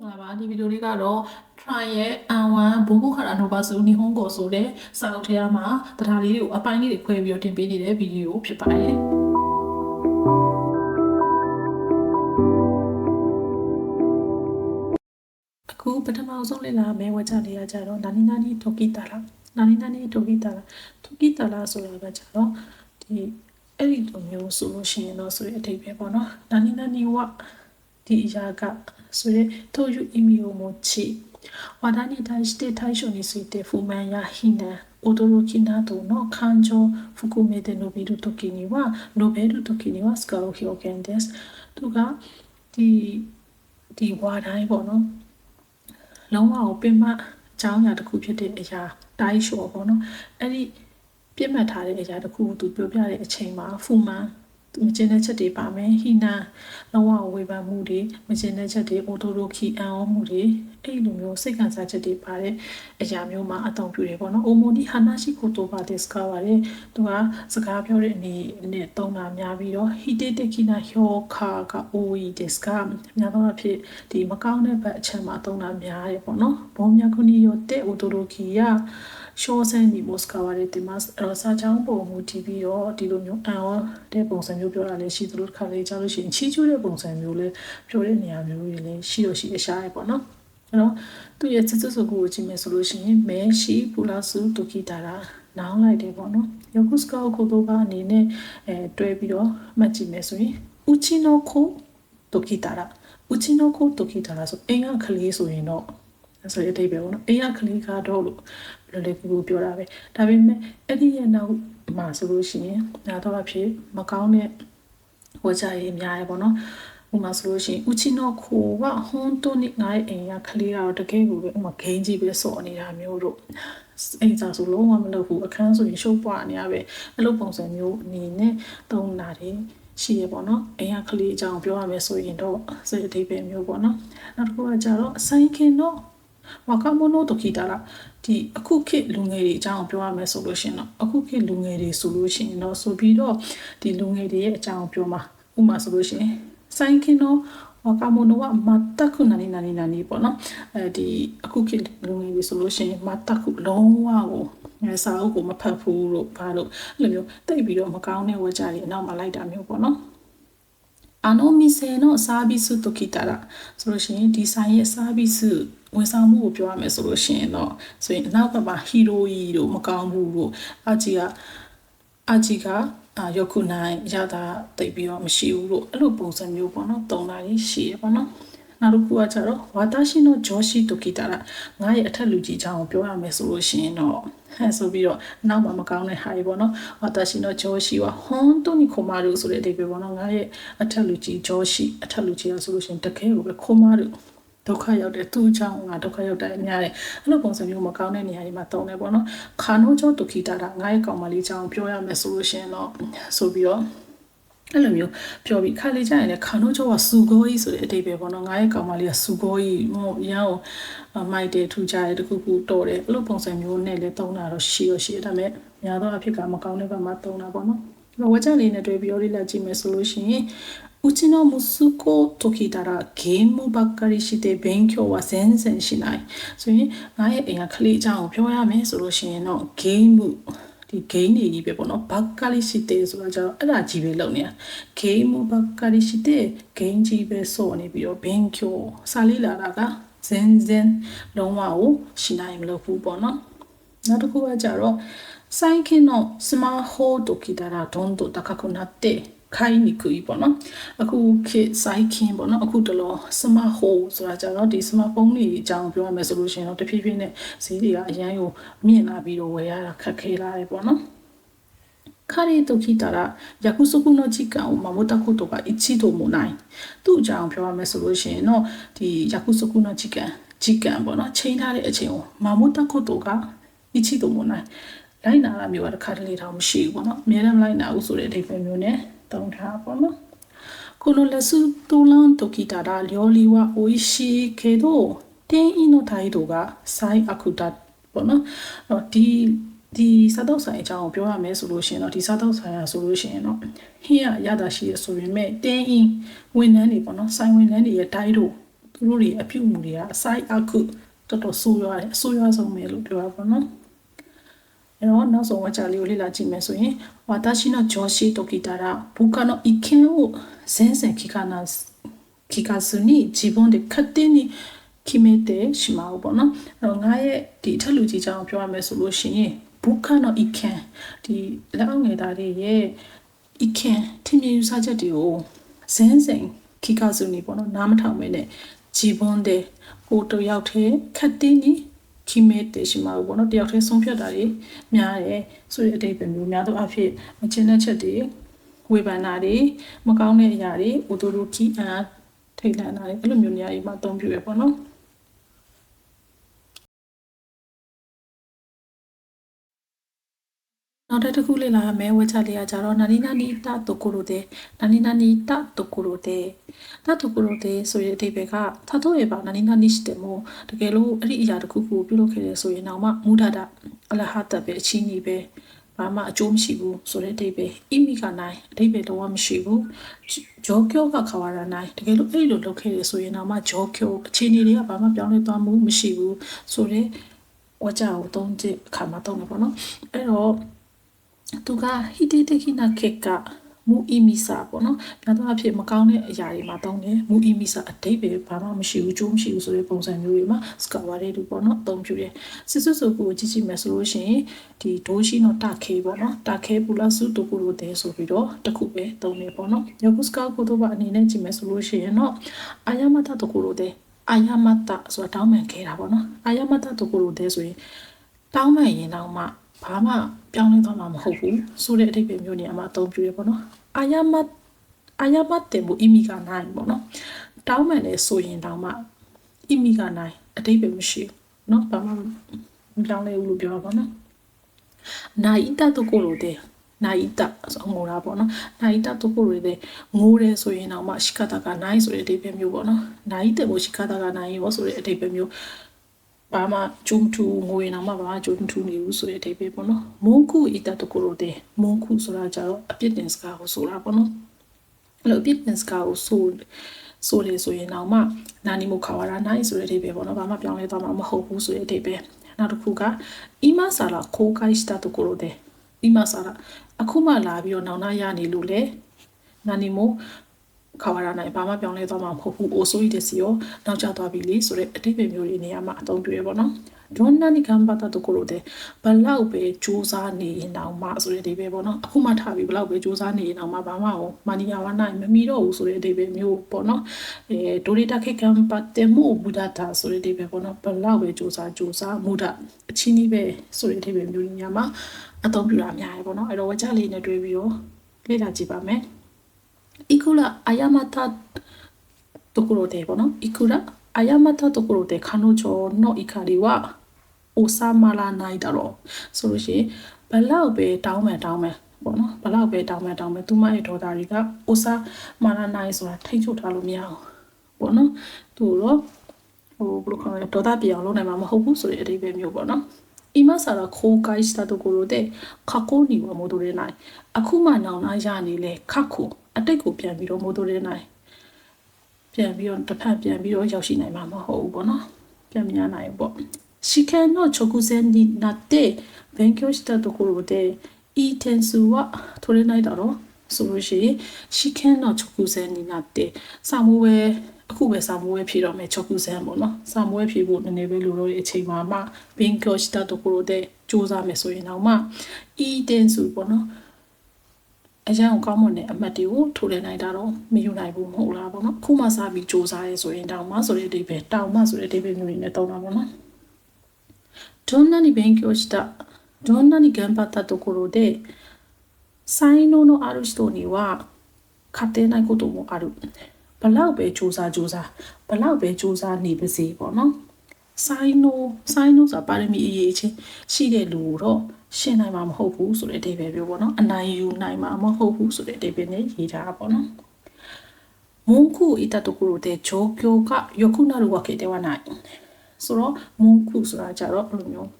င်္ဂလာပါဒီဗီဒီယိုလေးကတော့ try ရဲ့ R1 ဘိုးဘိုခါရာနိုဘာဆိုနီဟွန်ကိုဆိုတဲ့စာအုပ်ထဲမှာတရားလေးတွေကိုအပိုင်းလေးတွေခွဲပြီးတော့တင်ပေးနေတဲ့ဗီဒီယိုဖြစ်ပါတယ်အခုပထမဆုံးလေ့လာမယ့်ဝါချလေးကကြတော့နာနီနာနီတိုကီတာလာနာနီနာနီတိုကီတာလာတိုကီတာလာဆိုတာကကြတော့ဒီအဲ့ဒီလိုမျိုးဆိုလို့ရှိရင်တော့ဆိုတဲ့အထိပ္ပယ်ပေါ့နော်နာနီနာနီဝ ဒီအရာကဆိုရင်ထို့ယူအီမီယိုမိုချီဝါဒနီတိုင်းစတေတိုင်းရှုန်နီစီတေဖူမန်ယာဟီနာ오도로기나도노칸조후쿠메데노비루토키니와노베루토키니와스카로히오겐데스သူကဒီဒီဝါတိုင်းပေါ့နော်လုံးဝကိုပြမအကြောင်းအရာတစ်ခုဖြစ်တဲ့အရာတိုင်းရှော်ပေါ့နော်အဲ့ဒီပြမထားတဲ့အရာတစ်ခုကိုသူပြောပြတဲ့အချိန်မှာဖူမန် မကျင်းတဲ့ချက်တွေပါမယ်ဟိနာလုံးဝဝေဖန်မှုတွေမကျင်းတဲ့ချက်တွေအိုတိုရိုခီအန်အောမှုတွေအဲ့လိုမျိုးစိတ်ခံစားချက်တွေပါတဲ့အရာမျိုးမှာအသုံးပြုတယ်ပေါ့နော်အိုမိုဒီဟာနာရှိကိုတိုဘာဒစ်ကပါတယ်သူကစကားပြောတဲ့အနေနဲ့သုံးတာများပြီးတော့ဟီတေတကိနာဟောခါကအိုဝီဒစ်ကများသောအားဖြင့်ဒီမကောင်းတဲ့ဘက်အချက်မှာသုံးတာများတယ်ပေါ့နော်ဘောမြခုနီယောတဲ့အိုတိုရိုခီယာရှောဆန်ဒီမော့စကာဝါရီတီမတ်ရောစာချောင်းပုံမူတည်ပြီးတော့ဒီလိုမျိုးအန်အောတဲ့ပုံစံမျိုးပြောတာလည်းရှိသလိုတစ်ခါလေကြားလို့ရှိရင်ချီးကျူးတဲ့ပုံစံမျိုးလည်းပြောတဲ့နေရာမျိုးတွေလည်းရှိတော့ရှိအရှားရပေါ့နော်အဲ့တော့သူရဲ့စစ်စစ်ဆိုကိုကြည့်မယ်ဆိုလို့ရှိရင်မဲရှိပူလာစုတူကီတာရာနောင်းလိုက်တယ်ပေါ့နော်ယောကုစကာကိုတော့ကအနေနဲ့အဲတွဲပြီးတော့မှတ်ကြည့်မယ်ဆိုရင်ဥချီနိုကိုတူကီတာရာဥချီနိုကိုတူကီတာရာဆိုအင်္ဂကလေးဆိုရင်တော့ဆိုတဲ့အဓိပ္ပာယ်ပေါ့နော်အိယာကလေးကတော့လို့ ဘယ်လိုလဲကူပြောတာပဲဒါပေမဲ့အဲ့ဒီရဲ့နောက်မှာဆိုလို့ရှိရင်ဒါတော့အဖြစ်မကောင်းတဲ့ဝါကြရေးအများရပေါ့နော်ဥမာဆိုလို့ရှိရင်ဥချီနောခိုကဟွန်တိုနိငါရဲ့အိမ်ကကလေးကတော့တကယ်ကိုပဲဥမာဂိမ်းကြီးပဲစော်နေတာမျိုးတို့အိမ်စားဆိုလုံးဝမလုပ်ဘူးအခန်းဆိုရင်ရှုပ်ပွားနေရပဲအဲ့လိုပုံစံမျိုးအနေနဲ့သုံးတာတွေရှိရပေါ့နော်အိမ်ကကလေးအကြောင်းပြောရမယ်ဆိုရင်တော့စိတ်အသေးပဲမျိုးပေါ့နော်နောက်တစ်ခုကကြတော့အဆိုင်ခင်တော့ဝါကမိုနိုတိုကီတာလာ ဒီအခုခေတ်လူငယ်တွေအကြောင်းပြောရမယ်ဆိုလို့ရှင်တော့အခုခေတ်လူငယ်တွေဆိုလို့ရှင်တော့ဆိုပြီးတော့ဒီလူငယ်တွေရဲ့အကြောင်းပြောမှာဥမာဆိုလို့ရှင်ဆိုင်ခင်တော့ဝါကမိုနိုကမတ်တခုနာနီနာနီနာနီပေါ့နော်အဲဒီအခုခေတ်လူငယ်တွေဆိုလို့ရှင်မတ်တခုလုံးဝကိုငါစာအုပ်ကိုမဖတ်ဘူးလို့ဘာလို့အဲ့လိုမျိုးတိတ်ပြီးတော့မကောင်းတဲ့ဝါကြတွေအနောက်မှာလိုက်တာမျိုးပေါ့နော် အာနိုမီဆေနောအစာဘီစုတုခိတာရာဆိုလို့ရှိရင်ဒီဆိုင်ရဲ့အစာဘီစုဝန်ဆောင်မှုကိုပြောရမယ်ဆိုလို့ရှိရင်တော့ဆိုရင်အနောက်ကမှာဟီရိုယီတို့မကောင်းဘူးတို့အာဂျီကအာဂျီကအာယောက်ခုနိုင်ရတာတိတ်ပြီးတော့မရှိဘူးတို့အဲ့လိုပုံစံမျိုးပေါ့နော်တုံတာကြီးရှိရပေါ့နော် နောက်တစ်ခုကကျတော့ဝါတာရှင်တို့ဂျောရှိတိုကီတာကငါ့ရဲ့အထက်လူကြီးချောင်းကိုပြောရမယ်ဆိုလို့ရှိရင်တော့ဟဲ့ဆိုပြီးတော့နောက်မှမကောင်းတဲ့ဟာတွေပေါ့နော်ဝါတာရှင်တို့ဂျောရှိဝဟွန်တိုနီခိုမာတို့ဆိုတဲ့အဓိပ္ပာယ်ပေါ့နော်ငါ့ရဲ့အထက်လူကြီးဂျောရှိအထက်လူကြီးရဆိုလို့ရှိရင်တကယ်ကိုပဲခိုမာတို့ဒုက္ခရောက်တဲ့သူ့အကြောင်းငါဒုက္ခရောက်တဲ့အများတဲ့အဲ့လိုပုံစံမျိုးမကောင်းတဲ့နေရာတွေမှာတုံတယ်ပေါ့နော်ခါနိုချောတူခီတာတာငါ့ရဲ့ကောင်မလေးအကြောင်းပြောရမယ်ဆိုလို့ရှင်တော့ဆိုပြီးတော့ အဲ့လိုမျိုးပြောပြီးခါလေးကြရင်လည်းခါနိုကျော်ကစူဂိုကြီးဆိုတဲ့အတိတ်ပဲပေါ့နော်ငါရဲ့ကောင်မလေးကစူဂိုကြီးဟိုရန်ကိုမိုက်တယ်ထူကြတယ်တခုခုတော်တယ်အဲ့လိုပုံစံမျိုးနဲ့လည်းတုံးတာတော့ရှိရရှိဒါပေမဲ့များသောအဖြစ်ကမကောင်းတဲ့ဘက်မှာတုံးတာပေါ့နော်ဝက်ချက်လေးနဲ့တွေ့ပြီးတော့လေ့လာကြည့်မယ်ဆိုလို့ရှိရင်うちの息子と聞いたらゲームばっかりして勉強は全然しない。ဆိုရင်ငါရဲ့အိမ်ကကလေးအကြောင်းကိုပြောရမယ်ဆိုလို့ရှိရင်တော့ game ဒီ game တွေကြီးပဲပေါ့နော်ဘာကလေးရှိတဲ့ဆိုတော့ကျတော့အဲ့ဒါကြီးပဲလုပ်နေတာ game ဘာကလေးရှိတဲ့ game ကြီးပဲစော့နေပြီးတော့ 勉強စာလေးလာတာက全然လုံးဝကိုရှိနိုင်မလို့ဘူးပေါ့နော်နောက်တစ်ခုကကြတော့最近のスマホと聞いたらどんどん高くなって ခိုင်းနေခုပေါ့နော်အခုခေတ်ဆိုင်ခင်ပေါ့နော်အခုတလော smart home ဆိုတာကြတော့ဒီ smart phone တွေအကြောင်းပြောရမယ်ဆိုလို့ရှိရင်တော့တဖြည်းဖြည်းနဲ့ဈေးတွေကအရန်ကိုမြင့်လာပြီးတော့ဝယ်ရတာခက်ခဲလာတယ်ပေါ့နော်ခါရီတိုခိတာရာယခုစကုနောချီကောင်မမတခုတော့ကအချီတို့မနိုင်သူ့အကြောင်းပြောရမယ်ဆိုလို့ရှိရင်တော့ဒီယခုစကုနောချီကန်ချီကန်ပေါ့နော်ချိန်ထားတဲ့အချိန်ကိုမမတခုတော့ကအချီတို့မနိုင်လိုက်နာတာမျိုးကတစ်ခါတလေတောင်မရှိဘူးပေါ့နော်အများနဲ့မလိုက်နာဘူးဆိုတဲ့အဓိပ္ပာယ်မျိုးနဲ့ တုံးထားပေါ့နော်このレストランと来たら料理は美味しいけど店員の態度が最悪だပေါ့နော်ဒီဒီစားတော့ဆိုင်အကြောင်းကိုပြောရမယ်ဆိုလို့ရှိရင်တော့ဒီစားတော့ဆိုင်ရဆိုလို့ရှိရင်တော့ဟင်းရရတာရှိရဆိုရင်မဲ့တင်းအင်းဝန်ထမ်းတွေပေါ့နော်ဆိုင်ဝန်ထမ်းတွေရဲ့တိုင်းတို့ သူတို့တွေအပြုတ်မှုတွေကအဆိုင်အခုတော်တော်ဆိုးရွားတယ်အဆိုးရွားဆုံးပဲလို့ပြောတာပေါ့နော်အဲ့တော့နောက်ဆုံးဝါချလေးကိုလေ့လာကြည့်မယ်ဆိုရင် ဝါတာရှိနောဂျောရှိတိုကီတာရာဘူကာနိုအီခင်ကိုဇန်ဇန်ခိကာနာခိကာဆူနီ自分で勝手に決めてしまうပေါ့နော်အဲ့တော့ငါရဲ့ဒီအထက်လူကြီးကြောင့်ပြောရမယ်ဆိုလို့ရှိရင်ဘူကာနိုအီခင်ဒီလက်အောက်ငယ်သားတွေရဲ့အီခင်ထင်မြင်ယူဆချက်တွေကိုဇန်ဇန်ခိကာဆူနီပေါ့နော်နားမထောင်မဲနဲ့自分でကိုတယောက်တည်းခတ်တင်းကြီး ခိမဲတေရှိမှာပေါ့နော်တယောက်တည်းဆုံးဖြတ်တာတွေများတယ်ဆိုတဲ့အတိတ်ပဲမျိုးများသောအားဖြင့်မချင်းတဲ့ချက်တွေဝေဖန်တာတွေမကောင်းတဲ့အရာတွေဥဒုရခိအာထိတ်လန့်တာတွေအဲ့လိုမျိုးနေရာတွေမှာအသုံးပြုရပေါ့နော် နောက်တစ်ခုလေ့လာရမယ်ဝေချလေးကကြတော့နာနီနာနီတတိုကိုရိုတဲ့နာနီနာနီတတိုကိုရိုတဲ့တတိုကိုရိုတဲ့ဆိုတဲ့အဓိပ္ပာယ်ကသာတော့ရပါနာနီနာနီရှိတယ်မို့တကယ်လို့အဲ့ဒီအရာတစ်ခုခုပြုလုပ်ခဲ့တယ်ဆိုရင်တော့မှမူဒတာအလဟတ်ပဲအချင်းကြီးပဲဘာမှအကျိုးမရှိဘူးဆိုတဲ့အဓိပ္ပာယ်အီမီကနိုင်အဓိပ္ပာယ်တော့မရှိဘူးဂျောကျိုကခဝါရနိုင်တကယ်လို့အဲ့လိုလုပ်ခဲ့ရဆိုရင်တော့မှဂျောကျိုအခြေအနေတွေကဘာမှပြောင်းလဲသွားမှုမရှိဘူးဆိုတဲ့ဝါကြကိုသုံးချက်အခါမှာသုံးတယ်ပေါ့နော်အဲ့တော့ သူကဟီတီတခိနာခေကမူအီမီစာပေါ့နော်။များသောအားဖြင့်မကောင်းတဲ့အရာတွေမှာတောင်းတယ်။မူအီမီစာအတိတ်ပဲဘာမှမရှိဘူးကြိုးမရှိဘူးဆိုတဲ့ပုံစံမျိုးတွေမှာစကာဝါတွေတူပေါ့နော်အသုံးပြုတယ်။စစ်စွပ်စုပ်ကိုကြည့်ကြည့်မယ်ဆိုလို့ရှိရင်ဒီဒိုးရှိတော့တာခဲပေါ့နော်။တာခဲပူလာစုတူပူလို့တဲ့ဆိုပြီးတော့တခုပဲသုံးနေပေါ့နော်။ယောကုစကာကိုတော့အနေနဲ့ကြည့်မယ်ဆိုလို့ရှိရင်တော့အာယမတာတကူလို့တဲ့အာယမတာဆိုတာတောင်းပန်ခဲ့တာပေါ့နော်။အာယမတာတကူလို့တဲ့ဆိုရင်တောင်းပန်ရင်တော့မှ ဘာမှပြောင်းလဲသွားမှာမဟုတ်ဘူးဆိုတဲ့အဓိပ္ပာယ်မျိုးနေရာမှာအသုံးပြုရပေါ့နော်အာယမတ်အာယမတ်တင်မှုအီမီကနိုင်ပေါ့နော်တောင်းမှန်လဲဆိုရင်တောင်းမှအီမီကနိုင်အဓိပ္ပာယ်မရှိဘူးနော်ဘာမှမပြောင်းလဲဘူးလို့ပြောတာပေါ့နော်နိုင်တတ်ကိုလို့တဲ့နိုင်တဆိုငိုတာပေါ့နော်နိုင်တတခုတွေတဲ့ငိုတယ်ဆိုရင်တော့မှရှိကတာကနိုင်ဆိုတဲ့အဓိပ္ပာယ်မျိုးပေါ့နော်နိုင်တယ်ကိုရှိကတာကနိုင်ရောဆိုတဲ့အဓိပ္ပာယ်မျိုး ဘာမှဂျုံထူငွေနာမှဘာမှဂျုံထူနေဘူးဆိုတဲ့အဓိပ္ပာယ်ပေါ့နော်မုန်းခုဣတတကိုရိုတဲ့မုန်းခုဆိုတာကြတော့အပြစ်တင်စကားကိုဆိုတာပေါ့နော်အဲ့လိုအပြစ်တင်စကားကိုဆိုဆိုလေဆိုရင်တော့မှနာနီမခါဝရနိုင်ဆိုတဲ့အဓိပ္ပာယ်ပေါ့နော်ဘာမှပြောင်းလဲသွားမှာမဟုတ်ဘူးဆိုတဲ့အဓိပ္ပာယ်နောက်တစ်ခုကအီမာဆာလာခိုးကိုင်းစတာတကိုရိုတဲ့အီမာဆာလာအခုမှလာပြီးတော့နောင်နာရနေလို့လေနာနီမို ခါဝရနိုင်ဘာမှပြောင်းလဲသွားမှာမဟုတ်ဘူးအိုဆိုရီတက်စီရောနောက်ကျသွားပြီလေဆိုတော့အတိတ်ပဲမျိုးတွေနေရာမှာအသုံးပြုရပါတော့ဒွန်နာနီကမ်ဘာတာတကိုလိုတဲ့ဘလောက်ပဲစူးစမ်းနေရင်တော့မှဆိုတဲ့အဓိပ္ပာယ်ပေါ့နော်အခုမှထားပြီးဘလောက်ပဲစူးစမ်းနေရင်တော့မှဘာမှဟောမာနီယာဝနိုင်မမီတော့ဘူးဆိုတဲ့အဓိပ္ပာယ်မျိုးပေါ့နော်အဲဒိုရီတာခေကမ်ဘာတေမိုဘူဒတာဆိုတဲ့အဓိပ္ပာယ်ပေါ့နော်ဘလောက်ပဲစူးစမ်းစူးစမ်းမူဒအချင်းကြီးပဲဆိုတဲ့အဓိပ္ပာယ်မျိုးညမှာအသုံးပြုတာများတယ်ပေါ့နော်အဲ့တော့ဝကြလေးနဲ့တွေ့ပြီးတော့လေ့လာကြည့်ပါမယ် いくら謝ったところでこのいくら謝ったところで彼女の怒りは収まらないだろうဆိုလို့ရှိရင်ဘလောက်ပဲတောင်းမယ်တောင်းမယ်ပေါ့နော်ဘလောက်ပဲတောင်းမယ်တောင်းမယ်သူမရဲ့ဒေါ်တာတွေကဥစားမာလာနိုင်ဆိုတာထိတ်ချုပ်ထားလို့မရအောင်ပေါ့နော်သူတော့ဟိုဘယ်လိုခေါ်လဲဒေါ်တာပြအောင်လုပ်နိုင်မှာမဟုတ်ဘူးဆိုတဲ့အဓိပ္ပာယ်မျိုးပေါ့နော် 今さら公開したところで過去には戻れないအခုမှနောင်လာရနေလေခက်ခုအတိတ်ကိုပြန်ပြီးတော့မိုးတိုးရနိုင်ပြန်ပြီးတော့တစ်ဖက်ပြန်ပြီးတော့ရောက်ရှိနိုင်မှာမဟုတ်ဘူးပေါ့နော်ပြန်မရနိုင်ဘူးပေါ့試験の直前になって勉強したところでいい点数は取れないだろうဆိုလို့ရှိရင်試験の直前になってစာမိုးပဲ အခုပဲစာမိုးပဲဖြေတော့မယ်直前ပေါ့နော်စာမိုးပဲဖြေဖို့နည်းနည်းပဲလိုတော့တဲ့အချိန်မှာမှ勉強したところでစူးစမ်းမယ်ဆိုရင်တော့မှいい点数ပေါ့နော်အရန်ကိုကောင်းမွန်တဲ့အမှတ်တွေကိုထိုးလဲနိုင်တာတော့မယူနိုင်ဘူးမဟုတ်လားပေါ့နော်ခုမှစပြီးစူးစမ်းရဲဆိုရင်တောင်မှဆိုတဲ့အဓိပ္ပာယ်တောင်မှဆိုတဲ့အဓိပ္ပာယ်မျိုးတွေနဲ့သုံးတာပေါ့နော်どんなに勉強したどんなに頑張ったところで才能のある人には勝てないこともある ဘလောက်ပဲစူးစမ်းစူးစမ်းဘလောက်ပဲစူးစမ်းနေပါစေပေါ့နော်ဆိုင်နိုဆိုင်နိုဆိုတာပါရမီအရေးချင်းရှိတဲ့လူကိုတော့ရှင်းနိုင်မှာမဟုတ်ဘူးဆိုတဲ့အတိပ္ပယ်ပြောပေါ့နော်အနိုင်ယူနိုင်မှာမဟုတ်ဘူးဆိုတဲ့အတိပ္ပယ်နဲ့ရေးထားတာပေါ့နော်မုန်ခုဤတတကူတဲ့ဂျိုကျိုကယခုနာလူဝကေတဲ့ဝနိုင်ဆိုတော့မုန်ခုဆိုတာကြတော့ဘယ်လိုမျိုး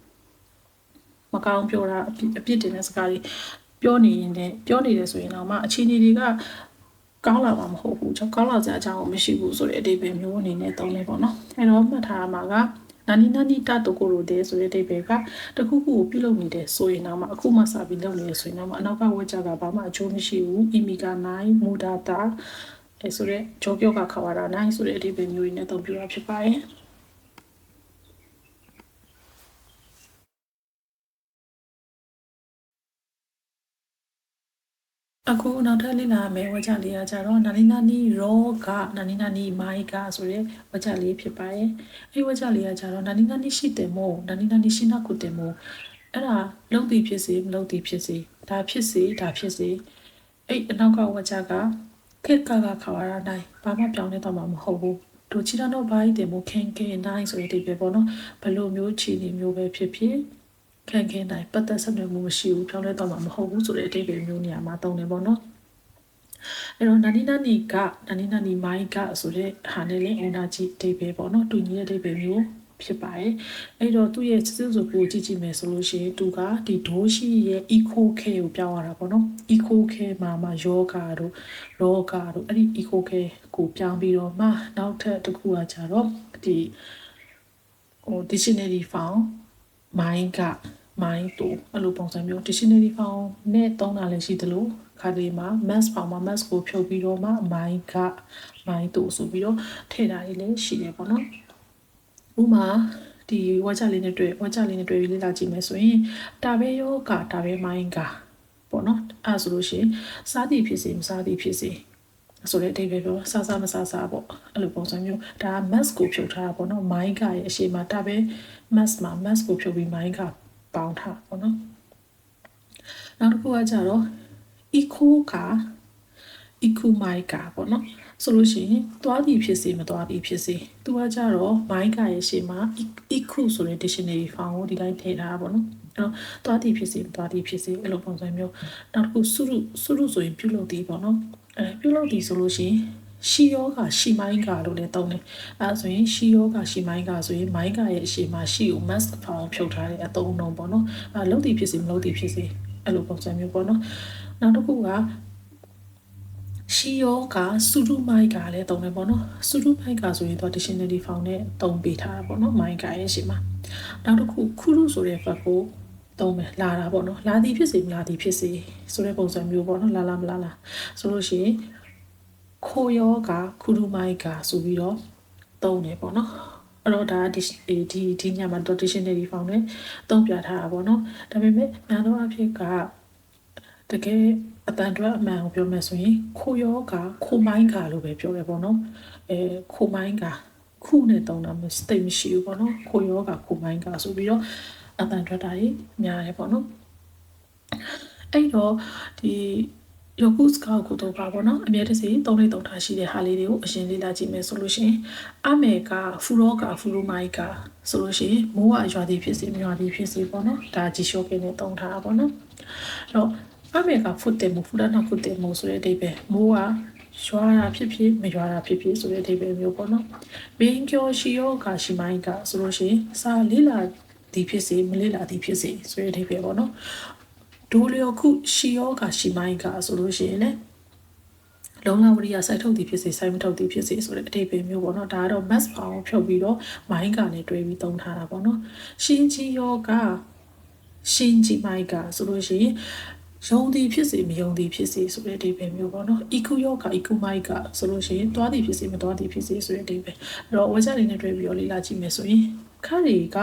မကောင်းပြောတာအပြစ်တင်တဲ့စကားတွေပြောနေရင်လည်းပြောနေတယ်ဆိုရင်တော့မှအခြေအနေတွေက ကောင်းလာမှာမဟုတ်ဘူးကျွန်တော်ကောင်းလာစရာအကြောင်းမရှိဘူးဆိုတဲ့အဓိပ္ပာယ်မျိုးအနေနဲ့သုံးနေပေါ့နော်အဲ့တော့မှတ်ထားရမှာကနာနီနာနီတတကိုရိုတဲ့ဆိုတဲ့အဓိပ္ပာယ်ကတခုခုကိုပြုလုပ်နေတယ်ဆိုရင်တော့မှအခုမှစပြီးလုပ်နေရဆိုရင်တော့မှအနောက်ကဝက်ကြကဘာမှအကျိုးမရှိဘူးအီမီကနိုင်မူဒါတာအဲဆိုတဲ့ဂျောပြောကခါဝါတာနိုင်ဆိုတဲ့အဓိပ္ပာယ်မျိုးရင်းနဲ့သုံးပြတာဖြစ်ပါတယ် အခုနောက်ထပ်လေ့လာမယ်ဝါကြလေးကကြတော့နာနီနာနီရောကနာနီနာနီမိုင်ကဆိုတဲ့ဝါကြလေးဖြစ်ပါတယ်။အဲဒီဝါကြလေးကကြတော့နာနီနာနီရှိတယ်မို့နာနီနာနီရှိနာကုတယ်မို့အဲ့ဒါလုံးသည်ဖြစ်စေမလုံးသည်ဖြစ်စေဒါဖြစ်စေဒါဖြစ်စေအဲ့အနောက်ကဝါကြကခက်ကကခါရတိုင်းဘာမှပြောင်းလဲတော့မှာမဟုတ်ဘူး။တို့ချီတာတော့ဘာကြီးတယ်မို့ခင်ခင်နိုင်ဆိုတဲ့ဒီပဲပေါ့နော်ဘလို့မျိုးချီနေမျိုးပဲဖြစ်ဖြစ် ခံခံနိုင်ပတ်သက်ဆက်နွယ်မှုမရှိဘူးပြောင်းလဲတော့မှာမဟုတ်ဘူးဆိုတဲ့အတိတ်ပဲမျိုးနေရာမှာတုံးတယ်ပေါ့နော်အဲ့တော့နာနီနာနီကနာနီနာနီမိုင်းကဆိုတဲ့ဟာနဲ့လည်းအနာကြီးအတိတ်ပဲပေါ့နော်တူညီတဲ့အတိတ်ပဲမျိုးဖြစ်ပါတယ်အဲ့တော့သူ့ရဲ့စစ်စုပ်ကိုကြည့်ကြည့်မယ်ဆိုလို့ရှိရင်သူကဒီဒိုးရှိရဲ့ eco care ကိုပြောင်းရတာပေါ့နော် eco care မှာမှယောဂါတို့လောကတို့အဲ့ဒီ eco care ကိုပြောင်းပြီးတော့မှနောက်ထပ်တစ်ခုကကြတော့ဒီဟို dictionary found mind က mind တို့အဲ့လိုပုံစံမျိုး dictionary found နဲ့သုံးတာလည်းရှိသလိုခါလေးမှာ mass found မှာ mass ကိုဖြုတ်ပြီးတော့မှ mind က mind တို့ဆိုပြီးတော့ထည့်တာတွေလည်းရှိတယ်ပေါ့နော်ဥမာဒီဝါချလေးနဲ့တွေ့ဝါချလေးနဲ့တွေ့ပြီးလေ့လာကြည့်မယ်ဆိုရင်တာပဲယောကတာပဲ mind ကပေါ့နော်အဲ့ဆိုလို့ရှိရင်စားသည်ဖြစ်စေမစားသည်ဖြစ်စေဆိုတဲ့အဓိပ္ပာယ်ပြောစားစားမစားစားပေါ့အဲ့လိုပုံစံမျိုးဒါ mass ကိုဖြုတ်ထားတာပေါ့နော် mind ကရဲ့အရှိမဒါပဲ mass မှာ mass ကိုဖြုတ်ပြီး mind က ပေါင်းထားပေါ့နော်နောက်တစ်ခုကကြတော့ eco က eco mind ကပေါ့နော်ဆိုလို့ရှိရင်သွားသည်ဖြစ်စေမသွားသည်ဖြစ်စေသူကကြတော့ mind ကရဲ့ရှေ့မှာ eco ဆိုတဲ့ dictionary found ကိုဒီတိုင်းထည့်ထားတာပေါ့နော်အဲ့တော့သွားသည်ဖြစ်စေမသွားသည်ဖြစ်စေအဲ့လိုပုံစံမျိုးနောက်တစ်ခုစုရုစုရုဆိုရင်ပြုလုပ်သည်ပေါ့နော်အဲပြုလုပ်သည်ဆိုလို့ရှိရင် ရှီယောကရှီမိုင်းကလို့လည်းသုံးတယ်အဲဒါဆိုရင်ရှီယောကရှီမိုင်းကဆိုရင်မိုင်းကရဲ့အရှိမှာရှီကို mask ဖောင်ဖြုတ်ထားတဲ့အသုံးအနှုန်းပေါ့နော်အဲလုံးတီဖြစ်စီမလုံးတီဖြစ်စီအဲ့လိုပုံစံမျိုးပေါ့နော်နောက်တစ်ခုကရှီယောကစူရူမိုက်ကလည်းတုံးတယ်ပေါ့နော်စူရူမိုက်ကဆိုရင်တော့ dictionary found နဲ့တုံးပေးထားတာပေါ့နော်မိုက်ကရဲ့ရှိမှာနောက်တစ်ခုခူရုဆိုတဲ့ verb ကိုတုံးမယ်လာတာပေါ့နော်လာသည်ဖြစ်စေမလာသည်ဖြစ်စေဆိုတဲ့ပုံစံမျိုးပေါ့နော်လာလာမလာလာဆိုလို့ရှိရင် ခိုယောကခူရုမိုက်ကဆိုပြီးတော့တုံးတယ်ပေါ့နော်အဲ့တော့ဒါဒီဒီဒီညမှာ dictionary found နဲ့တုံးပြထားတာပေါ့နော်ဒါပေမဲ့များသောအားဖြင့်ကတကယ်အတန်တွက်အမှန်ကိုပြောမယ်ဆိုရင်ခိုယောကခိုမိုင်းကလို့ပဲပြောရပေါ့နော်အဲခိုမိုင်းကခုနဲ့တုံးတာမစတိတ်မရှိဘူးပေါ့နော်ခိုယောကခိုမိုင်းကဆိုပြီးတော့အတန်တွက်တာကြီးများတယ်ပေါ့နော်အဲ့တော့ဒီ ယောကုစကောက်ကိုတော့ပါပေါ့နော်အမြဲတစေသုံးလေးသုံးထားရှိတဲ့ဟာလေးတွေကိုအရင်လေ့လာကြည့်မယ်ဆိုလို့ရှိရင်အမေကဖူရောကဖူရိုမိုက်ကဆိုလို့ရှိရင်မိုးကရွာသည်ဖြစ်စေမရွာသည်ဖြစ်စေပေါ့နော်ဒါဂျီရှော့ကင်းနဲ့သုံးထားတာပေါ့နော်အဲ့တော့အမေကဖုတ်တယ်မို့ဖူရနာဖုတ်တယ်မို့ဆိုတဲ့အဓိပ္ပာယ်မိုးကရွာတာဖြစ်ဖြစ်မရွာတာဖြစ်ဖြစ်ဆိုတဲ့အဓိပ္ပာယ်မျိုးပေါ့နော်ဘင်းကျော်ရှိရောကရှိမိုင်းကဆိုလို့ရှိရင်စာလေးလာသည်ဖြစ်စေမလေးလာသည်ဖြစ်စေဆိုတဲ့အဓိပ္ပာယ်ပေါ့နော် ဒိုလျောခုရှီယောကရှီမိုင်းကဆိုလို့ရှိရင်လည်းလုံလဝရိယစိုက်ထုတ်သည်ဖြစ်စေစိုက်မထုတ်သည်ဖြစ်စေဆိုတဲ့အတိတ်ပဲမျိုးပေါ့နော်ဒါကတော့ mass ဖောင်ဖြုတ်ပြီးတော့မိုင်းကနဲ့တွဲပြီးသုံးထားတာပေါ့နော်ရှင်းကြီးယောကရှင်းကြီးမိုင်းကဆိုလို့ရှိရင်ယုံသည်ဖြစ်စေမယုံသည်ဖြစ်စေဆိုတဲ့အဓိပ္ပာယ်မျိုးပေါ့နော် eco ယောက eco မိုက်ကဆိုလို့ရှိရင်သွားသည်ဖြစ်စေမသွားသည်ဖြစ်စေဆိုတဲ့အဓိပ္ပာယ်အဲ့တော့ဝက်ချက်လေးနဲ့တွဲပြီးတော့လေ့လာကြည့်မယ်ဆိုရင်ခါတွေက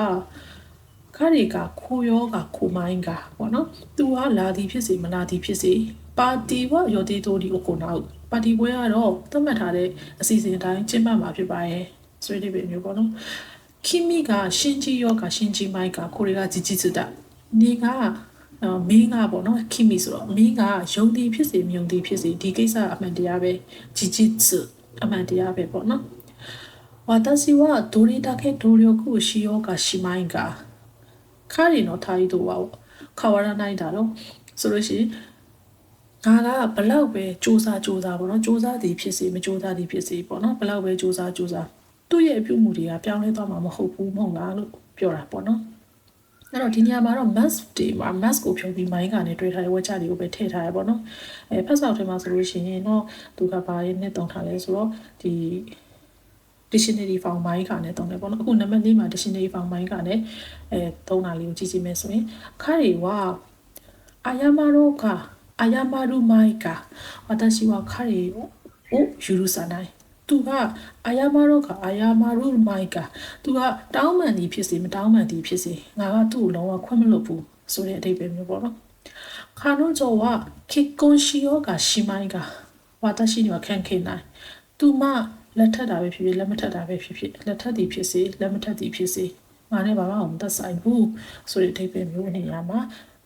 ခရီကခိုယောကခိုမိုင်းကပေါ့နော်သူကလာသည်ဖြစ်စေမလာသည်ဖြစ်စေပါတီဝရော်တီတိုဒီအကိုနောက်ပါတီပွဲကတော့သတ်မှတ်ထားတဲ့အစီအစဉ်အတိုင်းကျင်းပမှာဖြစ်ပါရဲ့ဆွေးနွေးပွဲမျိုးပေါ့နော်ခင်မီကရှင်ကြီးယောကရှင်ကြီးမိုင်းကခိုရီကဂျီဂျီစတာနေကမင်းကပေါ့နော်ခင်မီဆိုတော့မင်းကယုံတည်ဖြစ်စေမယုံတည်ဖြစ်စေဒီကိစ္စအမှန်တရားပဲဂျီဂျီစအမှန်တရားပဲပေါ့နော်私はどれだけ努力をしようがしまいが ခါရီနော်ထားရီတို့ပါပေါ့ခါဝရနိုင်တာတော့ဆိုလို့ရှိရင်ငါကဘလောက်ပဲစူးစမ်းစူးစမ်းပေါ့နော်စူးစမ်းသည်ဖြစ်စေမစူးစမ်းသည်ဖြစ်စေပေါ့နော်ဘလောက်ပဲစူးစမ်းစူးစမ်းသူ့ရဲ့အပြုအမူတွေကပြောင်းလဲသွားမှာမဟုတ်ဘူးမဟုတ်လားလို့ပြောတာပေါ့နော်အဲ့တော့ဒီနေရာမှာတော့ mask တွေမှာ mask ကိုဖြုံပြီးမိုင်းကနေတွေ့ထားတဲ့ဝက်ချတွေကိုပဲထည့်ထားရပေါ့နော်အဲဖတ်ဆောင်ထဲမှာဆိုလို့ရှိရင်တော့သူကဘာရင်းနဲ့တုံထားလဲဆိုတော့ဒီ dictionary form မိုင်းခါနဲ့သုံးတယ်ပေါ့နော်အခုနံပါတ်၄မှာ dictionary form မိုင်းခါနဲ့အဲသုံးတာလေးကိုကြည့်ကြည့်မယ်ဆိုရင်ခါရီဝါအာယာမာရောခါအာယာမာရူမိုင်းခါဝါတရှိဝါခါရီကိုယူရူဆာနိုင်သူကအာယာမရောကအာယာမရုမိုက်ကသူကတောင်းမှန်သည်ဖြစ်စေမတောင်းမှန်သည်ဖြစ်စေငါကသူ့ကိုလုံးဝခွင့်မလွတ်ဘူးဆိုတဲ့အဓိပ္ပာယ်မျိုးပေါ့နော်ခါနိုဂျောဝခေကွန်ရှီယောကရှိမိုင်းကဝါတရှိနေမှာခံခေနိုင်သူမ လက်ထက်တာပဲဖြစ်ဖြစ်လက်မထက်တာပဲဖြစ်ဖြစ်လက်ထက်သည်ဖြစ်စေလက်မထက်သည်ဖြစ်စေငါနဲ့ဘာမှမသက်ဆိုင်ဘူးဆိုတဲ့အဓိပ္ပာယ်မျိုးအနေနဲ့မှာ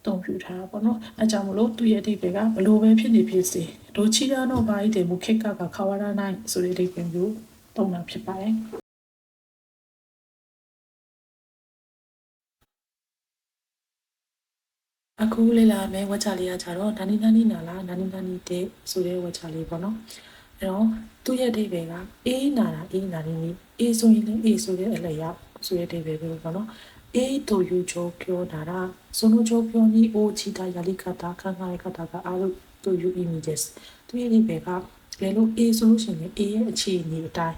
တုံ့ပြထားတာပေါ့နော်အဲကြောင့်မလို့သူ့ရဲ့အဓိပ္ပာယ်ကဘလို့ပဲဖြစ်နေဖြစ်စေဒိုချီရာနောဘာဤတဲ့မူခိကကခဝရနိုင်ဆိုတဲ့အဓိပ္ပာယ်မျိုးတုံ့တာဖြစ်ပါတယ်အခုလေ့လာမယ်ဝါချလေးကကြတော့နာနီနာနီနာလာနာနီနာနီတဲ့ဆိုတဲ့ဝါချလေးပေါ့နော် အဲ့တော့သူ့ရဲ့အဓိပ္ပာယ်ကအေးနာတာအေးနာနီနီအေးဆိုရင်လည်းအေးဆိုတဲ့အလျောက်ဆိုတဲ့အဓိပ္ပာယ်ပဲပေါ့နော်အေးတို့ယူချိုးပြောတာဒါその状況に応じたやり方考え方があるという意味ですသူရဲ့အဓိပ္ပာယ်ကဘယ်လိုအေးဆိုလို့ရှိရင်အေးရဲ့အခြေအနေအတိုင်း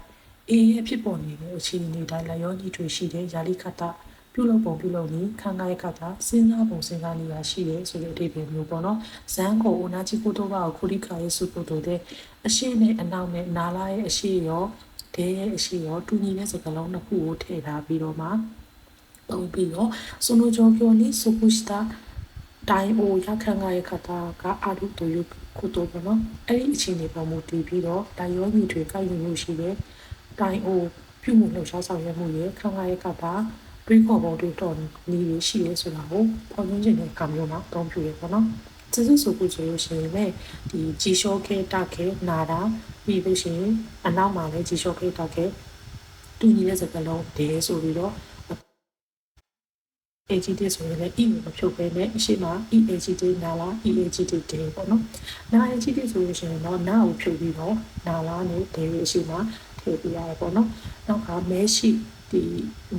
အေးရဲ့ဖြစ်ပေါ်နေတဲ့အခြေအနေအတိုင်းလျောညီထွေရှိတဲ့ယာလိခတာပြုလုပ်ပုံပြုလုပ်နည်းခံခိုင်းကတာစဉ်းစားပုံစဉ်းစားနည်းရရှိတယ်ဆိုတဲ့အဓိပ္ပာယ်မျိုးပေါ့နော်ဇန်ကိုအနာချီကိုတော့ကိုခုရိခါရဲ့စုဖို့တို့တဲ့ အရှိနဲ့အနောက်နဲ့နာလာရဲ့အရှိရောဒဲရဲ့အရှိရောတူညီတဲ့စကားလုံးနှစ်ခုကိုထည့်ထားပြီးတော့မှပုံပြီးတော့ဆိုနိုဂျော်ပြောနေဆိုကူစတာတိုင်းအိုရခံရခတာကအာရုတို့ယုကုတော့ဘောနော်အဲ့ဒီအချိန်တွေပေါ်မူတည်ပြီးတော့ဒါရောညီတွေကိုက်ယူလို့ရှိတယ်တိုင်းအိုပြုမှုလှုပ်ရှားဆောင်ရွက်မှုရဲ့ခံရခတာတွေးခေါ်ပေါ်တွေတော့နေရရှိရဲဆိုတာကိုပေါ်ညွှန်းခြင်းနဲ့ကံမျိုးမှာအသုံးပြုရဲပေါ့နော် စစဆိုခုဆိုလို့ရှိရင်လည်းဒီဂျီရှော့ခဲတခဲနာတာပြီးလို့ရှိရင်အနောက်မှာလည်းဂျီရှော့ခဲတခဲတူညီတဲ့စကားလုံးဒဲဆိုပြီးတော့ AGD ဆိုရင်လည်း E ကိုမဖြုတ်ဘဲနဲ့အရှိမ EAGD နာလာ EAGD ဒေပေါ့နော်။နာ AGD ဆိုလို့ရှိရင်တော့နာကိုဖြုတ်ပြီးတော့နာလာနဲ့ဒေအရှိမထည့်ပြရတယ်ပေါ့နော်။နောက်ကမဲရှိဒီ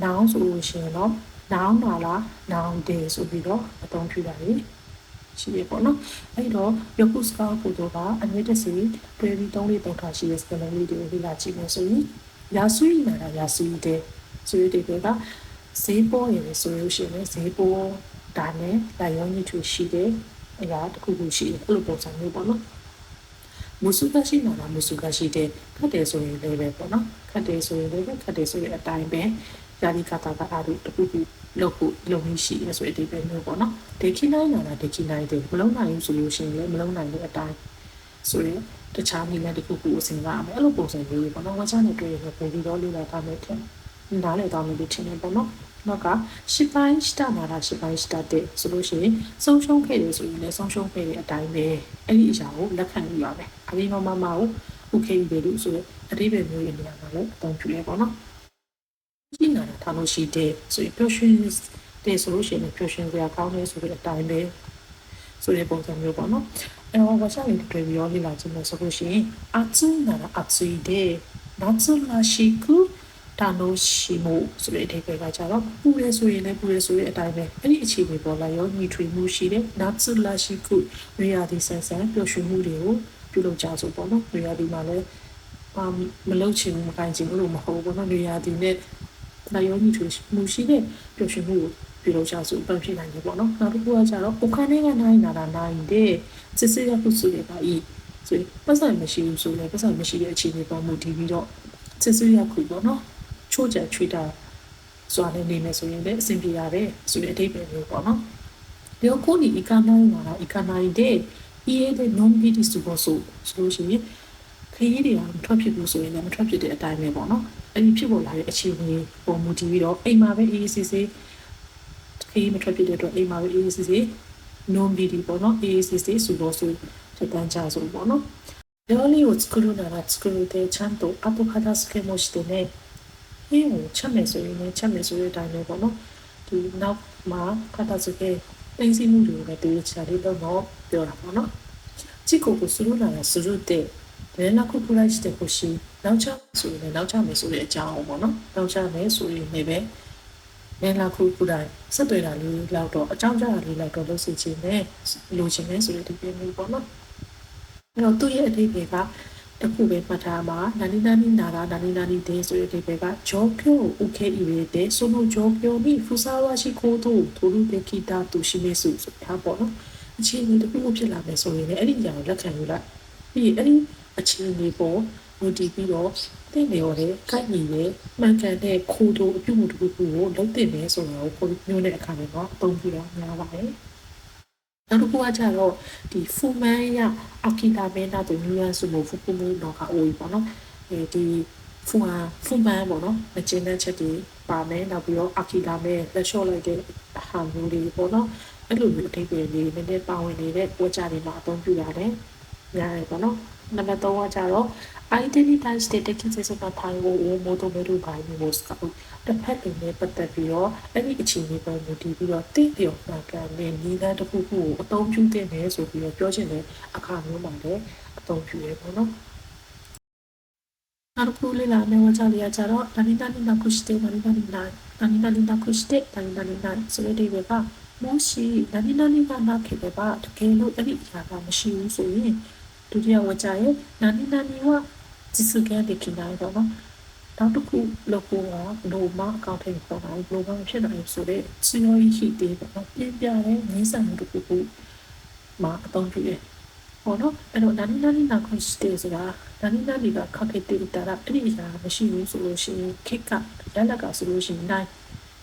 နောင်ဆိုလို့ရှိရင်တော့နောင်နာလာနောင်ဒေဆိုပြီးတော့အသုံးပြုတာလေ ရှိရပေါ့နော်အဲ့တော့ယခုစကားကိုတော့ကအမြင့်တစီတွဲပြီးသုံးလေးပုံထားရှိတဲ့စကားလုံးလေးတွေကိုလေ့လာကြည့်မယ်ဆိုရင်ရာဆွေးနာတာရာဆွေးတဲ့ဆွေးတဲ့ကဈေးပေါ်ရယ်ဆိုလို့ရှိရင်ဈေးပေါ်ဒါနဲ့လာရောညှိထွေရှိတဲ့အရာတစ်ခုခုရှိတယ်အဲ့လိုပုံစံမျိုးပေါ့နော်မူစုကရှိမှာလားမူစုကရှိတဲ့ခတ်တယ်ဆိုရင်လည်းပဲပေါ့နော်ခတ်တယ်ဆိုရင်လည်းခတ်တယ်ဆိုရင်အတိုင်းပဲယာဒီကတာကအားတို့တစ်ခုခု လုပ်ဖို့လုပ်ရရှိရဆိုတဲ့အဒီပဲမျိုးပေါ့နော်ဒေခိနိုင်လာတာဒေခိနိုင်တယ်မလုံးနိုင်ဘူးဆိုလို့ရှိရင်လည်းမလုံးနိုင်တဲ့အတိုင်းဆိုရင်တခြားနည်းလမ်းတစ်ခုခုကိုစဉ်းစားရမယ်အဲ့လိုပုံစံမျိုးပေါ့နော်ဝါချနဲ့တွေ့ရတဲ့ပုံပြီးတော့လေ့လာထားမယ်ထင်နားလည်သွားမယ်လို့ထင်တယ်ပေါ့နော်နောက်ကရှစ်ပိုင်းစတာနာတာရှစ်ပိုင်းစတာတဲ့ဆိုလို့ရှိရင်ဆုံးရှုံးခဲ့တယ်ဆိုရင်လည်းဆုံးရှုံးခဲ့တဲ့အတိုင်းပဲအဲ့ဒီအရာကိုလက်ခံယူရမယ်အရင်ကမမကိုဥခေပဲလို့ဆိုတော့အတိပ္ပယ်မျိုးရနေရာမှာလည်းအသုံးပြုရပါတော့ရှိနာတာ ထားလို့ရှိတယ်ဆိုရင်ပျော်ရွှင်တယ်ဆိုလို့ရှိရင်ပျော်ရွှင်စရာကောင်းတယ်ဆိုတဲ့အတိုင်းပဲဆိုတဲ့ပုံစံမျိုးပေါ့နော်အဲတော့ workshop လေးတွေ့ပြီးတော့လေ့လာခြင်းလို့ဆိုလို့ရှိရင်အချုံနာအချုံတဲ့နောက်ဆုံးလာရှိကူတာနိုရှိမှုဆိုတဲ့အဓိပ္ပာယ်ကကြတော့ပူရဲဆိုရင်လည်းပူရဲဆိုတဲ့အတိုင်းပဲအဲ့ဒီအခြေအနေပေါ်လာရောညီထွေမှုရှိတယ်နောက်ဆုံးလာရှိကူရေယာဒီဆန်ဆန်ပျော်ရွှင်မှုတွေကိုပြုလုပ်ကြဆိုပေါ့နော်ရေယာဒီမှာလည်းမမလုံချင်ဘူးမကင်ချင်ဘူးလို့မဟုတ်ဘူးပေါ့နော်ရေယာဒီနဲ့ လာရောညီထွေမှုရှိတဲ့ပျော်ရွှင်မှုကိုပြုလုပ်ကြဆိုပန်ဖြစ်နိုင်တယ်ပေါ့နော်နောက်တစ်ခုကကြတော့အိုခါနေကနိုင်နာတာနိုင်တဲ့စစ်စစ်ရခုဆိုရပါဤဆိုရင်ပတ်စံမရှိဘူးဆိုလည်းပတ်စံမရှိတဲ့အခြေအနေပေါ်မူတည်ပြီးတော့စစ်စစ်ရခုပေါ့နော်ချို့ကြချွေးတာစွာနဲ့နေမယ်ဆိုရင်လည်းအဆင်ပြေရတယ်ဆိုတဲ့အဓိပ္ပာယ်မျိုးပေါ့နော်။ဒီကိုနီအကနာနာအကနာရီတဲ့ EA တဲ့ non BD စုဖို့ဆိုဆိုလို့ရှိရင်ခရီးတွေကမထွက်ဖြစ်ဘူးဆိုရင်လည်းမထွက်ဖြစ်တဲ့အတိုင်းပဲပေါ့နော်။ အဲ့ဒီဖြစ်ပေါ်လာတဲ့အခြေအနေပုံမူတည်ပြီးတော့အိမ်မှာပဲ AACC ခရီးမထွက်ဖြစ်တဲ့အတွက်အိမ်မှာပဲ AACC non BD ပေါ့နော် AACC စုဖို့ဆိုတက်တန်းချဆိုပေါ့နော်။料理を作るなら作るでちゃんと後片付けもしてねဟင်းကိုချက်မယ်ဆိုရင်လည်းချက်မယ်ဆိုတဲ့အတိုင်းပဲပေါ့နော်ဒီနောက်မှာခတာစကေတင်းစီမှုတွေကိုလည်းတေးချာလေးတော့ပြောတာပေါ့နော်チコကိုするならするって連絡くらいしてほしい နောက်ချဆိုရင်လည်းနောက်ချမယ်ဆိုတဲ့အကြောင်းပေါ့နော်နောက်ချမယ်ဆိုရင်လည်းပဲမင်းလာခုခုတိုင်းဆက်သွယ်တာလေးလောက်တော့အကြောင်းကြားတာလေးလောက်တော့လုပ်စီခြင်းနဲ့လိုချင်နေဆိုတဲ့အဓိပ္ပာယ်မျိုးပေါ့နော်အဲ့တော့သူ့ရဲ့အဓိပ္ပာယ်ကတခုပဲမှတ်ထားမှာနာနီနာနီနာရာနာနီနာနီတဲ့ဆိုတဲ့အဓိပ္ပာယ်ကဂျောပြိုဥခဲဤရတဲ့ဆိုလိုဂျောပြိုမိဖူစာဝါရှိခိုးတို့ထိုလူတေခိတာတူရှိနေစုဆိုတာပေါ့နော်အခြေအနေတစ်ခုခုဖြစ်လာမယ်ဆိုရင်လည်းအဲ့ဒီအရာကိုလက်ခံယူလိုက်ပြီးရင်အဲ့ဒီအခြေအနေပေါ် မူတည်ပြီးတော့တင့်နေရောတဲ့ကိုက်ညီတဲ့မှန်ကန်တဲ့ခိုးတို့အပြုအမူတစ်ခုခုကိုလုပ်တင်နေဆိုတာကိုကိုမျိုးတဲ့အခါမှာတော့အသုံးပြုတော့များပါတယ်နောက်တစ်ခုကကြတော့ဒီဖူမန်ရအကီလာမဲနာတို့နူရန်စုမိုဖူကူမူတော့ကအိုးပေါ့နော်အဲဒီဖူဟာဖူမန်ပေါ့နော်မကျင်းတဲ့ချက်တွေပါမယ်နောက်ပြီးတော့အကီလာမဲလက်လျှော့လိုက်တဲ့ဟာမျိုးတွေပေါ့နော်အဲ့လိုမျိုးအထိပ္ပယ်လေးနည်းနည်းပါဝင်နေတဲ့ပွဲကြတွေမှာအသုံးပြုရတယ်ရတယ်ပေါ့နော် နံပါတ်3ကကြတော့ identity state ကိစ္စဆိုတာထိုင်ကိုမိုးတို့မဲတို့ပိုင်းမျိုးစကောတစ်ဖက်တွေနဲ့ပတ်သက်ပြီးတော့အဲ့ဒီအခြေအနေပေါ်မူတည်ပြီးတော့တင့်ပြော်မှကလည်းညီလာတစ်ခုခုကိုအသုံးပြုတဲ့နယ်ဆိုပြီးတော့ပြောချင်တဲ့အခါမျိုးမှာလည်းအသုံးပြုရပေါ့နော်နောက်တစ်ခုလေးလာမယ်ဝကြလေးကကြတော့ဒါနိဒါနိနာကုရှိတဲ့ဒါနိဒါနိနာဒါနိဒါနိနာကုရှိတဲ့ဒါနိဒါနိနာဆိုတဲ့ဒီဘက်ကမရှိဒါနိဒါနိနာနာခေတဲ့ပါတကယ်လို့အဲ့ဒီအရာကမရှိဘူးဆိုရင် ဒုတိယဝကြရဲ့နာနီနာနီဝဂျစ်စုကဲဒီကိနာရောနော်နောက်တစ်ခုလောက်ကိုကလိုမအကောင့်ထဲပေါ်တာလိုမဖြစ်နိုင်ဆိုတော့စီရောကြီးရှိသေးတယ်ပေါ့ပြပြတဲ့ငင်းဆန်မှုတစ်ခုခုမှာအသုံးပြုရဲပေါ့နော်အဲ့တော့နာနီနာနီနာခွင့်ရှိသေးဆိုတာနာနီနာနီကခက်ခဲသေးတာအဲ့ဒီအရာမရှိဘူးဆိုလို့ရှိရင်ခက်ကလက်လက်ကဆိုလို့ရှိရင်နိုင်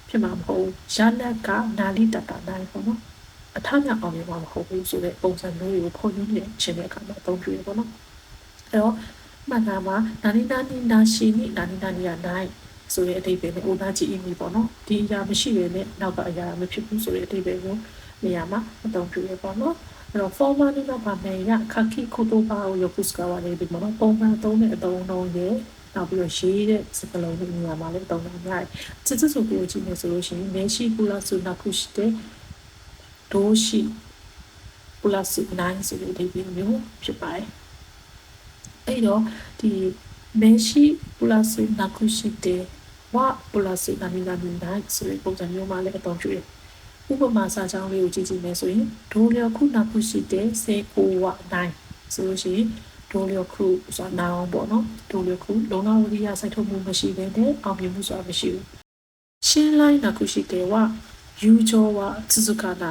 ဖြစ်မှာမဟုတ်ရလက်ကနာလီတတာနိုင်ပေါ့နော် အထမြောက်အောင်ရမှာမဟုတ်ဘူးဆိုတဲ့ပုံစံမျိုးတွေကိုဖော်ညွှန်းနေခြင်းတဲ့အခါမှာအသုံးပြုရပေါ့နော်အဲ့တော့မှတ်သားမှာနာနီနာနီနာရှိနိနာနီနာနီရနိုင်ဆိုတဲ့အတိတ်ပဲနဲ့ owner ကြီးအင်းကြီးပေါ့နော်ဒီအရာမရှိရနဲ့နောက်ကအရာမဖြစ်ဘူးဆိုတဲ့အတိတ်ပဲကိုနေရာမှာအသုံးပြုရပေါ့နော်အဲ့တော့ formal နဲ့တော့ဗာမယ်ရခခိခုတိုဘာကိုယခုစကဝါလေးဒီမှာနော်ပုံမှန်သုံးတဲ့အသုံးလုံးရဲ့နောက်ပြီးတော့ရေးတဲ့စကလုံးတွေနေရာမှာလည်းတုံးတယ်များတယ်စစ်စစ်ဆိုကိုကြည့်နေဆိုလို့ရှိရင်မဲရှိပူလာစုနာခုရှိတဲ့ ဒိုးရှိပူလာစုနိုင်ဆိုတဲ့အတိတ်မျိုးဖြစ်ပါတယ်အဲ့တော့ဒီမရှိပူလာစုနာခုရှိတဲ့ဝပူလာစုနာမီနာမီနိုင်ဆိုတဲ့ပုံစံမျိုးမှလည်းအသုံးပြုတယ်ဥပမာစာကြောင်းလေးကိုကြည့်ကြည့်မယ်ဆိုရင်ဒိုလျောခုနာခုရှိတဲ့စေကိုဝနိုင်ဆိုလို့ရှိရင်ဒိုလျောခုဆိုတာနာအောင်ပေါ့နော်ဒိုလျောခုလုံလောက်ဝိရိယစိုက်ထုတ်မှုမရှိဘဲနဲ့အောင်မြင်မှုဆိုတာမရှိဘူးရှင်းလိုက်နာခုရှိတဲ့ဝယူကျော်ဝစုစုကနာ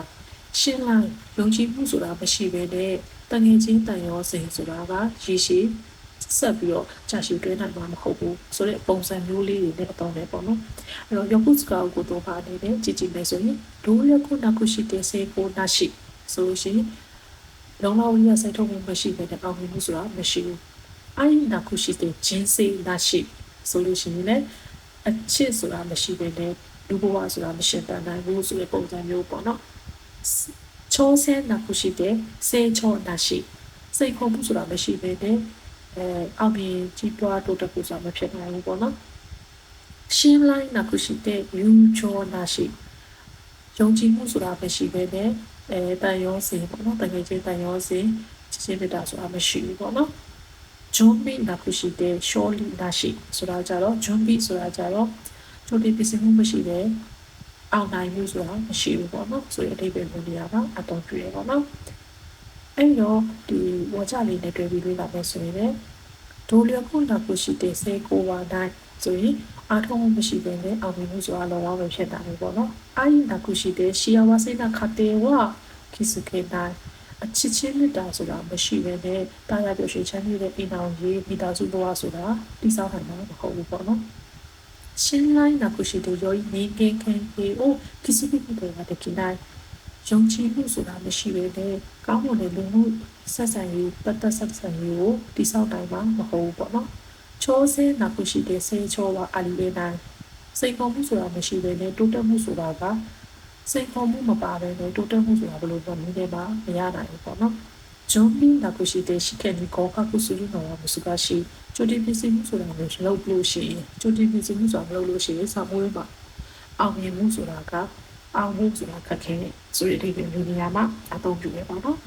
ရှင်းလိုက်ယုံကြည်မှုဆိုတာမရှိဘဲနဲ့တငယ်ချင်းတန်ရောစိန်ဆိုတာကရည်ရှိဆက်ပြီးတော့ကြာရှည်တွဲနိုင်မှာမဟုတ်ဘူးဆိုတဲ့ပုံစံမျိုးလေးတွေနဲ့အတော့တယ်ပေါ့နော်အဲ့တော့ယခုစကားကိုတော့ပါနေတယ်ကြည့်ကြည့်မယ်ဆိုရင်ဒိုရခုနာခုရှိတဲ့စေကိုနာရှိဆိုလို့ရှိရင်လုံလောက်ရစိုက်ထုတ်မှုမရှိတဲ့အောင်မြင်မှုဆိုတာမရှိဘူးအိုင်နာခုရှိတဲ့ဂျင်းစေနာရှိဆိုလို့ရှိရင်လည်းအချစ်ဆိုတာမရှိဘဲနဲ့လူဘဝဆိုတာမရှင်တန်နိုင်ဘူးဆိုတဲ့ပုံစံမျိုးပေါ့နော် ချောဆဲနာခုရှိတဲ့စေချောနာရှိစိတ်ခုံမှုဆိုတာမရှိဘဲနဲ့အဲအောင်မြင်ကြီးပွားတိုးတက်ဖို့ဆိုတာမဖြစ်နိုင်ဘူးပေါ့နော်ရှင်းလိုက်နာခုရှိတဲ့ယူချောနာရှိယုံကြည်မှုဆိုတာမရှိဘဲနဲ့အဲတန်ရောစင်ပေါ့နော်တကယ်ချင်းတန်ရောစင်ချင်းချင်းပြတာဆိုတာမရှိဘူးပေါ့နော်ဂျွန်ဘီနာခုရှိတဲ့ရှောလီနာရှိဆိုတာကြတော့ဂျွန်ဘီဆိုတာကြတော့ချိုတီပစ္စည်းမှုမရှိတဲ့ အောင်နိုင်မှုဆိုတာမရှိဘူးပေါ့နော်ဆိုရင်အဓိပ္ပာယ်မျိုးနေရာမှာအသုံးပြုရပေါ့နော်အဲ့တော့ဒီဝါကြလေးနဲ့တွေ့ပြီးလေ့လာမယ်ဆိုရင်လည်းဒိုလျခုနာခုရှိတဲ့စေကိုဝါတိုင်းဆိုရင်အားထုတ်မှုမရှိဘဲနဲ့အောင်မြင်မှုဆိုတာလောလောပဲဖြစ်တာပဲပေါ့နော်အာယနာခုရှိတဲ့ရှီယာဝါစိနာခတေဝခိစကေတိုင်းအချစ်ချင်းမြတ်တာဆိုတာမရှိဘဲနဲ့တာယာပြောရှင်ချမ်းမြေ့တဲ့အိမ်အောင်ရေးမိသားစုဘဝဆိုတာတိစောက်နိုင်မှာမဟုတ်ဘူးပေါ့နော် ရှင်းလိုက်နာခုရှိတဲ့ယောဤနေကင်းခံပြီးအိုခိစကေတဲ့တဲ့ကိနိုင်ယုံကြည်မှုဆိုတာမရှိဘဲနဲ့ကောင်းမွန်တဲ့လူမှုဆက်ဆံရေးပတ်သက်ဆက်ဆံရေးကိုတိစောက်နိုင်မှာမဟုတ်ဘူးပေါ့နော်ချောစဲနာခုရှိတဲ့ဆေးချောဝါအလီလေးနိုင်စိတ်ကောင်းမှုဆိုတာမရှိဘဲနဲ့တိုးတက်မှုဆိုတာကစိတ်ကောင်းမှုမပါဘဲနဲ့တိုးတက်မှုဆိုတာဘယ်လိုမှမင်းတွေမှာမရနိုင်ဘူးပေါ့နော် ဂျွန်ဘီနာခုရှိတဲ့ရှိခဲ့ဒီကောကကုစုလူနော်မစုကရှိကျိုတီပစ္စည်းမှုဆိုတာလည်းလုပ်လို့ရှိရင်ကျိုတီပစ္စည်းမှုဆိုတာလုပ်လို့ရှိရင်စာမွေးမှာအောင်မြင်မှုဆိုတာကအောင်မှုဆိုတာခက်ခဲဆိုတဲ့ဒီလိုနေရာမှာအသုံးပြုရပါတော့